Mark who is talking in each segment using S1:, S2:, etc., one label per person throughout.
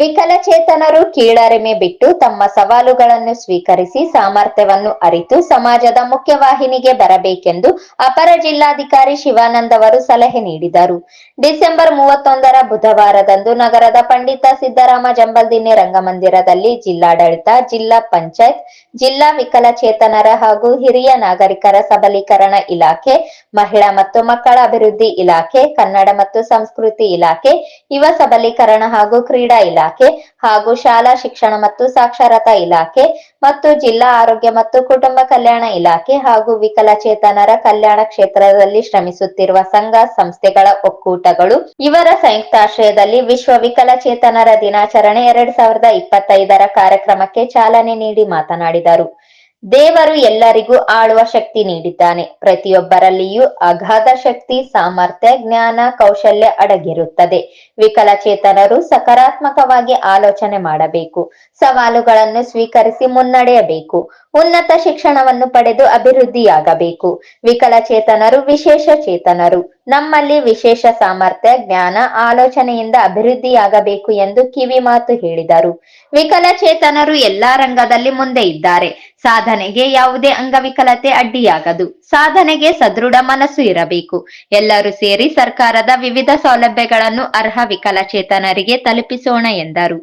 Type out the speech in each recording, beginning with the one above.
S1: ವಿಕಲಚೇತನರು ಕೀಳರಿಮೆ ಬಿಟ್ಟು ತಮ್ಮ ಸವಾಲುಗಳನ್ನು ಸ್ವೀಕರಿಸಿ ಸಾಮರ್ಥ್ಯವನ್ನು ಅರಿತು ಸಮಾಜದ ಮುಖ್ಯವಾಹಿನಿಗೆ ಬರಬೇಕೆಂದು ಅಪರ ಜಿಲ್ಲಾಧಿಕಾರಿ ಶಿವಾನಂದ್ ಅವರು ಸಲಹೆ ನೀಡಿದರು ಡಿಸೆಂಬರ್ ಮೂವತ್ತೊಂದರ ಬುಧವಾರದಂದು ನಗರದ ಪಂಡಿತ ಸಿದ್ದರಾಮ ಜಂಬಲ್ದಿನ್ನಿ ರಂಗಮಂದಿರದಲ್ಲಿ ಜಿಲ್ಲಾಡಳಿತ ಜಿಲ್ಲಾ ಪಂಚಾಯತ್ ಜಿಲ್ಲಾ ವಿಕಲಚೇತನರ ಹಾಗೂ ಹಿರಿಯ ನಾಗರಿಕರ ಸಬಲೀಕರಣ ಇಲಾಖೆ ಮಹಿಳಾ ಮತ್ತು ಮಕ್ಕಳ ಅಭಿವೃದ್ಧಿ ಇಲಾಖೆ ಕನ್ನಡ ಮತ್ತು ಸಂಸ್ಕೃತಿ ಇಲಾಖೆ ಯುವ ಸಬಲೀಕರಣ ಹಾಗೂ ಕ್ರೀಡಾ ಇಲಾಖೆ ಇಲಾಖೆ ಹಾಗೂ ಶಾಲಾ ಶಿಕ್ಷಣ ಮತ್ತು ಸಾಕ್ಷರತಾ ಇಲಾಖೆ ಮತ್ತು ಜಿಲ್ಲಾ ಆರೋಗ್ಯ ಮತ್ತು ಕುಟುಂಬ ಕಲ್ಯಾಣ ಇಲಾಖೆ ಹಾಗೂ ವಿಕಲಚೇತನರ ಕಲ್ಯಾಣ ಕ್ಷೇತ್ರದಲ್ಲಿ ಶ್ರಮಿಸುತ್ತಿರುವ ಸಂಘ ಸಂಸ್ಥೆಗಳ ಒಕ್ಕೂಟಗಳು ಇವರ ಸಂಯುಕ್ತಾಶ್ರಯದಲ್ಲಿ ವಿಶ್ವ ವಿಕಲಚೇತನರ ದಿನಾಚರಣೆ ಎರಡ್ ಸಾವಿರದ ಇಪ್ಪತ್ತೈದರ ಕಾರ್ಯಕ್ರಮಕ್ಕೆ ಚಾಲನೆ ನೀಡಿ ಮಾತನಾಡಿದರು ದೇವರು ಎಲ್ಲರಿಗೂ ಆಳುವ ಶಕ್ತಿ ನೀಡಿದ್ದಾನೆ ಪ್ರತಿಯೊಬ್ಬರಲ್ಲಿಯೂ ಅಗಾಧ ಶಕ್ತಿ ಸಾಮರ್ಥ್ಯ ಜ್ಞಾನ ಕೌಶಲ್ಯ ಅಡಗಿರುತ್ತದೆ ವಿಕಲಚೇತನರು ಸಕಾರಾತ್ಮಕವಾಗಿ ಆಲೋಚನೆ ಮಾಡಬೇಕು ಸವಾಲುಗಳನ್ನು ಸ್ವೀಕರಿಸಿ ಮುನ್ನಡೆಯಬೇಕು ಉನ್ನತ ಶಿಕ್ಷಣವನ್ನು ಪಡೆದು ಅಭಿವೃದ್ಧಿಯಾಗಬೇಕು ವಿಕಲಚೇತನರು ವಿಶೇಷ ಚೇತನರು ನಮ್ಮಲ್ಲಿ ವಿಶೇಷ ಸಾಮರ್ಥ್ಯ ಜ್ಞಾನ ಆಲೋಚನೆಯಿಂದ ಅಭಿವೃದ್ಧಿಯಾಗಬೇಕು ಎಂದು ಕಿವಿ ಮಾತು ಹೇಳಿದರು ವಿಕಲಚೇತನರು ಎಲ್ಲಾ ರಂಗದಲ್ಲಿ ಮುಂದೆ ಇದ್ದಾರೆ ಸಾಧನೆಗೆ ಯಾವುದೇ ಅಂಗವಿಕಲತೆ ಅಡ್ಡಿಯಾಗದು ಸಾಧನೆಗೆ ಸದೃಢ ಮನಸ್ಸು ಇರಬೇಕು ಎಲ್ಲರೂ ಸೇರಿ ಸರ್ಕಾರದ ವಿವಿಧ ಸೌಲಭ್ಯಗಳನ್ನು ಅರ್ಹ ವಿಕಲಚೇತನರಿಗೆ ತಲುಪಿಸೋಣ ಎಂದರು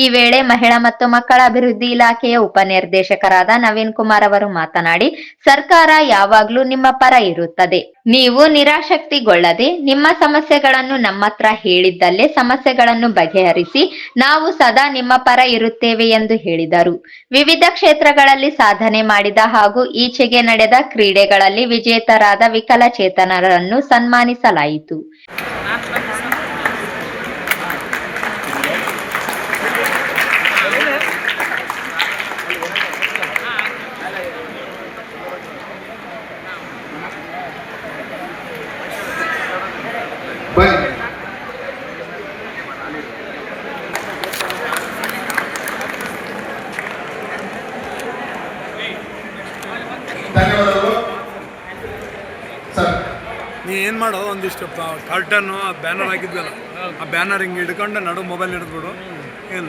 S1: ಈ ವೇಳೆ ಮಹಿಳಾ ಮತ್ತು ಮಕ್ಕಳ ಅಭಿವೃದ್ಧಿ ಇಲಾಖೆಯ ಉಪನಿರ್ದೇಶಕರಾದ ನವೀನ್ ಕುಮಾರ್ ಅವರು ಮಾತನಾಡಿ ಸರ್ಕಾರ ಯಾವಾಗ್ಲೂ ನಿಮ್ಮ ಪರ ಇರುತ್ತದೆ ನೀವು ನಿರಾಶಕ್ತಿಗೊಳ್ಳದೆ ನಿಮ್ಮ ಸಮಸ್ಯೆಗಳನ್ನು ನಮ್ಮತ್ರ ಹೇಳಿದ್ದಲ್ಲೇ ಸಮಸ್ಯೆಗಳನ್ನು ಬಗೆಹರಿಸಿ ನಾವು ಸದಾ ನಿಮ್ಮ ಪರ ಇರುತ್ತೇವೆ ಎಂದು ಹೇಳಿದರು ವಿವಿಧ ಕ್ಷೇತ್ರಗಳಲ್ಲಿ ಸಾಧನೆ ಮಾಡಿದ ಹಾಗೂ ಈಚೆಗೆ ನಡೆದ ಕ್ರೀಡೆಗಳಲ್ಲಿ ವಿಜೇತರಾದ ವಿಕಲಚೇತನರನ್ನು ಸನ್ಮಾನಿಸಲಾಯಿತು ಏನ್ ಏನು ಮಾಡೋ ಒಂದಿಷ್ಟು ಕರ್ಟನ್ನು ಆ ಬ್ಯಾನರ್ ಹಾಕಿದ್ವಲ್ಲ ಆ ಬ್ಯಾನರ್ ಹಿಂಗ್ ಹಿಡ್ಕೊಂಡು ನಡು ಮೊಬೈಲ್ ಹಿಡಿದ್ಬಿಡು ಏನು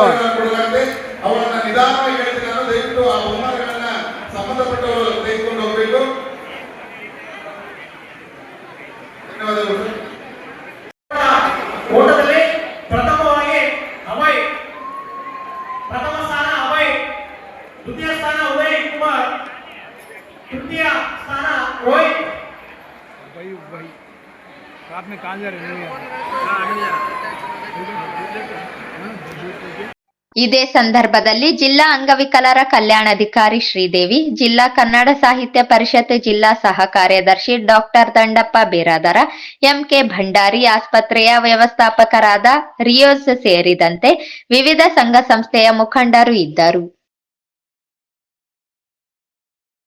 S1: ಬಹುಮಾನ ಕೊಡಲಾಗಿದೆ ಅವರನ್ನ ನಿಧಾನವಾಗಿ ಹೇಳ್ತೀನಿ ನಾನು ದಯವಿಟ್ಟು ಆ ಬಹುಮಾನಗಳನ್ನ ಸಂಬಂಧಪಟ್ಟವರು ತೆಗೆದುಕೊಂಡು ಧನ್ಯವಾದಗಳು ಓಟದಲ್ಲಿ ಪ್ರಥಮವಾಗಿ ಅಭಯ್ ಪ್ರಥಮ ಸ್ಥಾನ ದ್ವಿತೀಯ ಸ್ಥಾನ ತೃತೀಯ ಬೈ ಇದೇ ಸಂದರ್ಭದಲ್ಲಿ ಜಿಲ್ಲಾ ಅಂಗವಿಕಲರ ಕಲ್ಯಾಣಾಧಿಕಾರಿ ಶ್ರೀದೇವಿ ಜಿಲ್ಲಾ ಕನ್ನಡ ಸಾಹಿತ್ಯ ಪರಿಷತ್ ಜಿಲ್ಲಾ ಸಹ ಕಾರ್ಯದರ್ಶಿ ಡಾಕ್ಟರ್ ದಂಡಪ್ಪ ಬಿರಾದರ ಎಂಕೆ ಭಂಡಾರಿ ಆಸ್ಪತ್ರೆಯ ವ್ಯವಸ್ಥಾಪಕರಾದ ರಿಯೋಸ್ ಸೇರಿದಂತೆ ವಿವಿಧ ಸಂಘ ಸಂಸ್ಥೆಯ ಮುಖಂಡರು ಇದ್ದರು